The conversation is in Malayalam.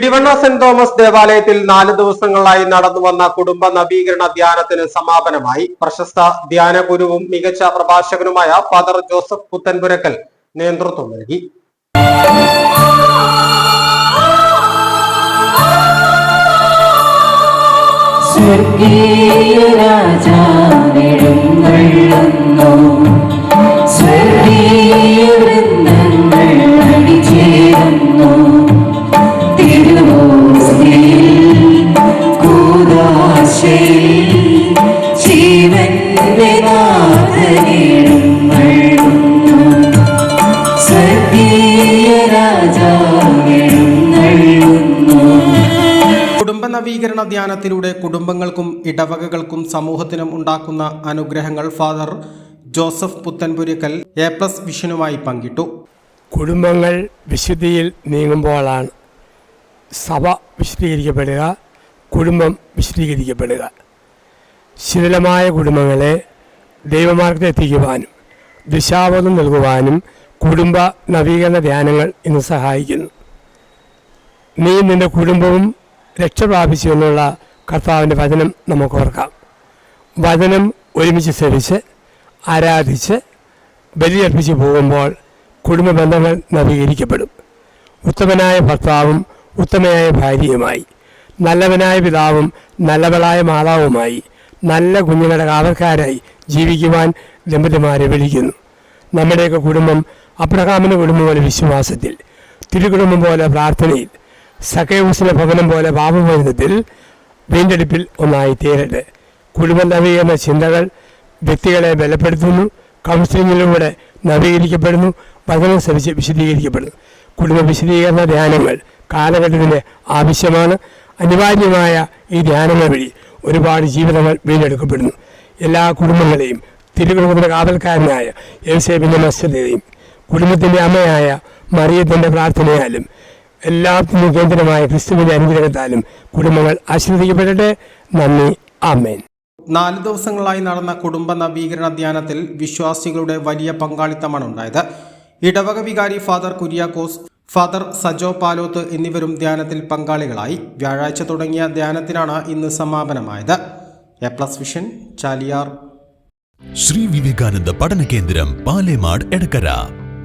ഇടിവണ്ണ സെന്റ് തോമസ് ദേവാലയത്തിൽ നാല് ദിവസങ്ങളായി നടന്നു വന്ന കുടുംബ നവീകരണ ധ്യാനത്തിന് സമാപനമായി പ്രശസ്ത ധ്യാന ഗുരുവും മികച്ച പ്രഭാഷകനുമായ ഫാദർ ജോസഫ് പുത്തൻപുരക്കൽ നേതൃത്വം നൽകി. സ്വർഗീയ രാജാവിടുന്നള്ളുന്നു സ്വർഗീയ നവീകരണ ധ്യാനത്തിലൂടെ കുടുംബങ്ങൾക്കും ഇടവകകൾക്കും സമൂഹത്തിനും ഉണ്ടാക്കുന്ന അനുഗ്രഹങ്ങൾ father Joseph Puthenpurackal A plus വിഷനുമായി പങ്കിട്ടു. കുടുംബങ്ങൾ വിശുദ്ധിയിൽ നീങ്ങുമ്പോഴാണ് സഭ വിശദീകരിക്കപ്പെടുക കുടുംബം വിശദീകരിക്കപ്പെടുക ശിഥിലമായ കുടുംബങ്ങളെ ദൈവമാർഗത്തിൽ എത്തിക്കുവാനും ദിശാബോധം നൽകുവാനും കുടുംബ നവീകരണ ധ്യാനങ്ങൾ ഇന്ന് സഹായിക്കുന്നു. നീ നിന്റെ കുടുംബവും രക്ഷ പ്രാപിച്ചു എന്നുള്ള കർത്താവിന്റെ വചനം നമുക്ക് ഓർക്കാം. വചനം ഒരുമിച്ച് ശ്രവിച്ച് ആരാധിച്ച് ബലിയർപ്പിച്ച് പോകുമ്പോൾ കുടുംബ ബന്ധങ്ങൾ നവീകരിക്കപ്പെടും. ഉത്തമനായ ഭർത്താവും ഉത്തമയായ ഭാര്യയുമായി നല്ലവനായ പിതാവും നല്ലവളായ മാതാവുമായി നല്ല കുഞ്ഞുങ്ങളുടെ കാവൽക്കാരായി ജീവിക്കുവാൻ ദമ്പതിമാരെ വിളിക്കുന്നു. നമ്മുടെയൊക്കെ കുടുംബം അബ്രഹാമിന്റെ കുടുംബം പോലെ വിശ്വാസത്തിൽ തിരുകുടുംബം പോലെ പ്രാർത്ഥനയിൽ സഖയൂസിന്റെ ഭവനം പോലെ പാപഭോജനത്തിൽ വീണ്ടെടുപ്പിൽ ഒന്നായി തീരട്ടെ കുടുംബ നവീകരണ ചിന്തകൾ വ്യക്തികളെ ബലപ്പെടുത്തുന്നു. കൗൺസിലിങ്ങിലൂടെ നവീകരിക്കപ്പെടുന്നു. വചനം ശ്രമിച്ച് വിശദീകരിക്കപ്പെടുന്നു. കുടുംബ വിശദീകരണ ധ്യാനങ്ങൾ കാലഘട്ടത്തിന് ആവശ്യമാണ്. അനിവാര്യമായ ഈ ധ്യാനങ്ങൾ വഴി ഒരുപാട് ജീവിതങ്ങൾ വീണ്ടെടുക്കപ്പെടുന്നു. എല്ലാ കുടുംബങ്ങളെയും തിരുവനന്തപുരം കാവൽക്കാരനായ യേസേബിന്റെ മസ്തതയും കുടുംബത്തിന്റെ അമ്മയായ മറിയത്തിന്റെ പ്രാർത്ഥനയാലും എല്ലാത്തിനും കേന്ദ്രമായ ക്രിസ്തുവിന്റെ അനുഗ്രഹത്താലും കുടുംബങ്ങൾ ആശീർവദിക്കപ്പെടട്ടെ. നന്ദി. ആമേൻ. നാല് ദിവസങ്ങളായി നടന്ന കുടുംബ നവീകരണ ധ്യാനത്തിൽ വിശ്വാസികളുടെ വലിയ പങ്കാളിത്തമാണ് ഉണ്ടായത്. ഇടവക വികാരി ഫാദർ കുര്യാക്കോസ് ഫാദർ സജോ പാലോത്ത് എന്നിവരും ധ്യാനത്തിൽ പങ്കാളികളായി. വ്യാഴാഴ്ച തുടങ്ങിയ ധ്യാനത്തിനാണ് ഇന്ന് സമാപനമായത്. A plus vision Chaliyar. Sri Vivekananda പഠന കേന്ദ്രം പാലേമാട് എടക്കര.